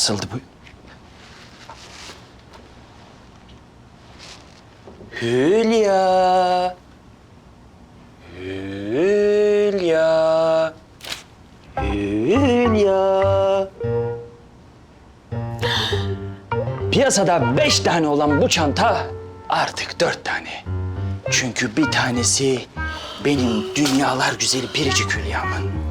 Nasıldı bu? Hülya. Hülya. Hülya. Piyasada beş tane olan bu çanta artık dört tane. Çünkü bir tanesi benim dünyalar güzeli biricik Hülya'mın.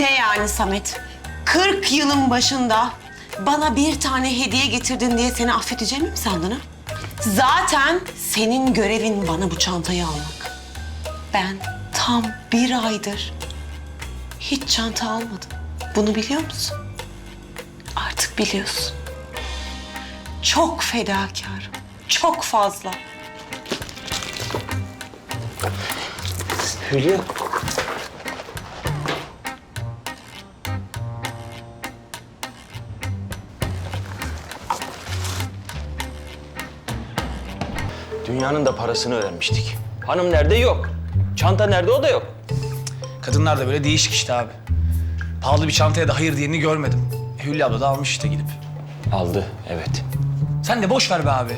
Ne yani Samet? 40 yılın başında bana bir tane hediye getirdin diye seni affedeceğimi mi sandın ha? Zaten senin görevin bana bu çantayı almak. Ben tam bir aydır hiç çanta almadım. Bunu biliyor musun? Artık biliyorsun. Çok fedakarım. Çok fazla. Hülya. Dünyanın da parasını öğrenmiştik. Hanım nerede yok. Çanta nerede o da yok. Kadınlar da böyle değişik işte abi. Pahalı bir çantaya da hayır diyeni görmedim. E, Hülya abla da almış işte gidip. Aldı evet. Sen de boş ver be abi.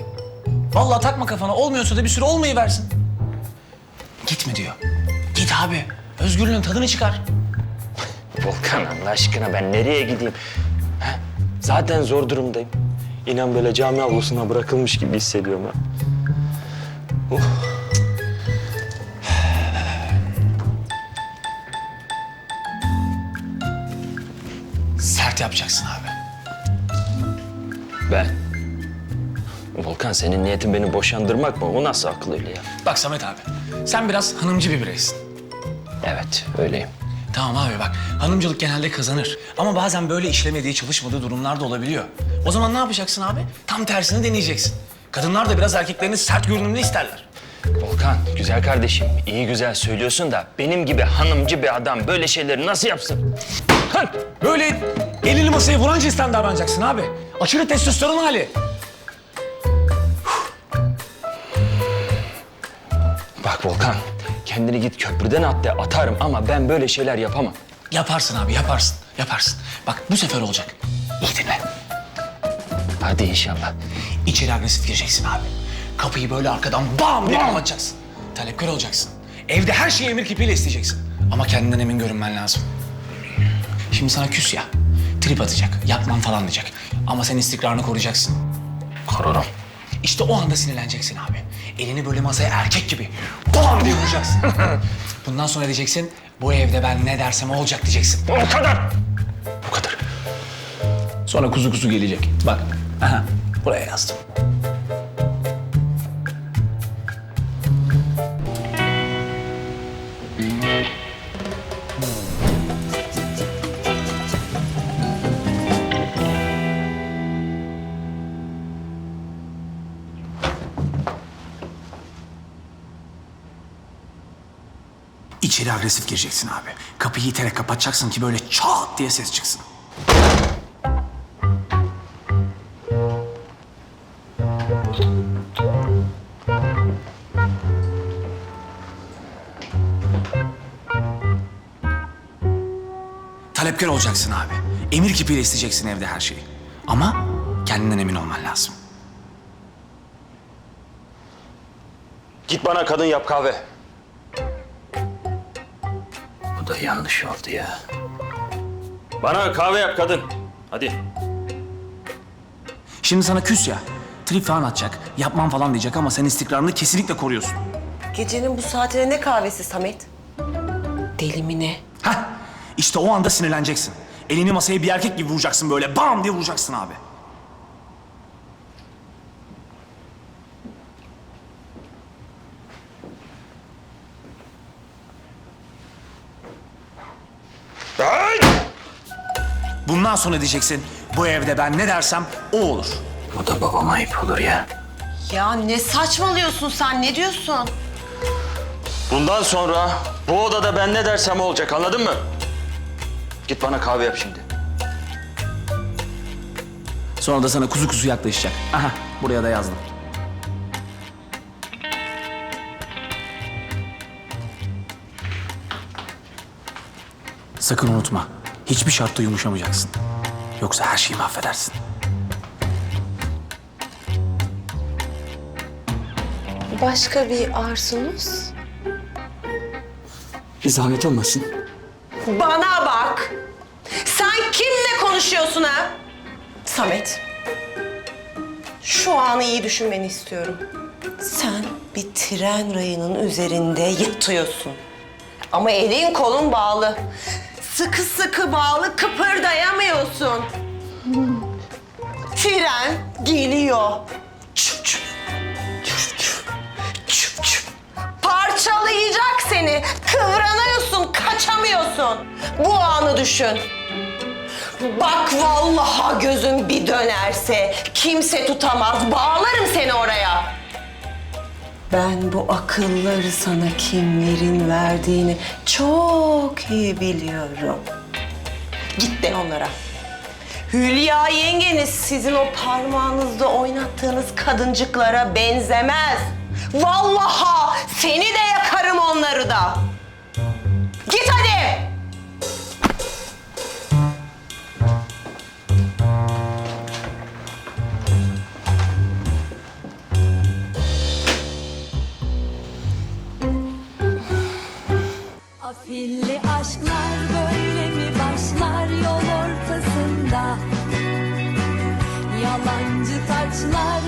Vallahi takma kafana. Olmuyorsa da bir süre olmayı versin. Gitme diyor. Git abi. Özgürlüğün tadını çıkar. Volkan Allah aşkına ben nereye gideyim? Ha? Zaten zor durumdayım. İnan böyle cami avlusuna bırakılmış gibi hissediyorum ha. Sert yapacaksın abi. Ben. Volkan senin niyetin beni boşandırmak mı? O nasıl akıl öyle ya? Bak Samet abi. Sen biraz hanımcı bir bireysin. Evet öyleyim. Tamam abi bak hanımcılık genelde kazanır. Ama bazen böyle işlemediği, çalışmadığı durumlar da olabiliyor. O zaman ne yapacaksın abi? Tam tersini deneyeceksin. Kadınlar da biraz erkeklerini sert görünümlü isterler. Volkan güzel kardeşim iyi güzel söylüyorsun da benim gibi hanımcı bir adam böyle şeyleri nasıl yapsın? Hın! Böyle elini masaya vuran cinsten davranacaksın abi. Aşırı testosteron hali. Bak Volkan kendini git köprüden at de atarım ama ben böyle şeyler yapamam. Yaparsın abi yaparsın. Yaparsın. Bak bu sefer olacak. İyi dinle. Hadi inşallah. İçeri agresif gireceksin abi. Kapıyı böyle arkadan bam diye kapatacaksın. Talepkar olacaksın. Evde her şeyi emir kipiyle isteyeceksin. Ama kendinden emin görünmen lazım. Şimdi sana küs ya. Trip atacak. Yapmam falan diyecek. Ama sen istikrarını koruyacaksın. Korurum. İşte o anda sinirleneceksin abi. Elini böyle masaya erkek gibi bam diye vuracaksın. Bundan sonra diyeceksin bu evde ben ne dersem olacak diyeceksin. O kadar. Bu kadar. Sonra kuzu kuzu gelecek. Bak. Aha, buraya yazdım. İçeri agresif gireceksin abi. Kapıyı iterek kapatacaksın ki böyle çat diye ses çıksın. Talepkar olacaksın abi. Emir kipiyle isteyeceksin evde her şeyi. Ama kendinden emin olman lazım. Git bana kadın yap kahve. Bu da yanlış oldu ya. Bana kahve yap kadın. Hadi. Şimdi sana küs ya. Trip falan atacak. Yapmam falan diyecek ama sen istikrarını kesinlikle koruyorsun. Gecenin bu saatine ne kahvesi Samet? Deli mi ne? Heh. İşte o anda sinirleneceksin. Elini masaya bir erkek gibi vuracaksın böyle. Bam diye vuracaksın abi. Bundan sonra diyeceksin bu evde ben ne dersem o olur. Bu da babama ayıp olur ya. Ya ne saçmalıyorsun sen? Ne diyorsun? Bundan sonra bu odada ben ne dersem olacak anladın mı? Git bana kahve yap şimdi. Sonra da sana kuzu kuzu yaklaşacak. Aha buraya da yazdım. Sakın unutma. Hiçbir şartta yumuşamayacaksın. Yoksa her şeyi mahvedersin. Başka bir arzunuz? Bir zahmet olmasın. Bana bak. Sen kimle konuşuyorsun ha? Samet. Şu anı iyi düşünmeni istiyorum. Sen bir tren rayının üzerinde yatıyorsun. Ama elin kolun bağlı. Sıkı sıkı bağlı kıpırdayamıyorsun. Tren geliyor. Kaçamıyorsun. Bu anı düşün. Bak vallaha gözün bir dönerse kimse tutamaz. Bağlarım seni oraya. Ben bu akılları sana kimlerin verdiğini çok iyi biliyorum. Git de onlara. Hülya yengeniz sizin o parmağınızda oynattığınız kadıncıklara benzemez. Vallaha seni de yakarım onları da. Git hadi. Yalancı taçlar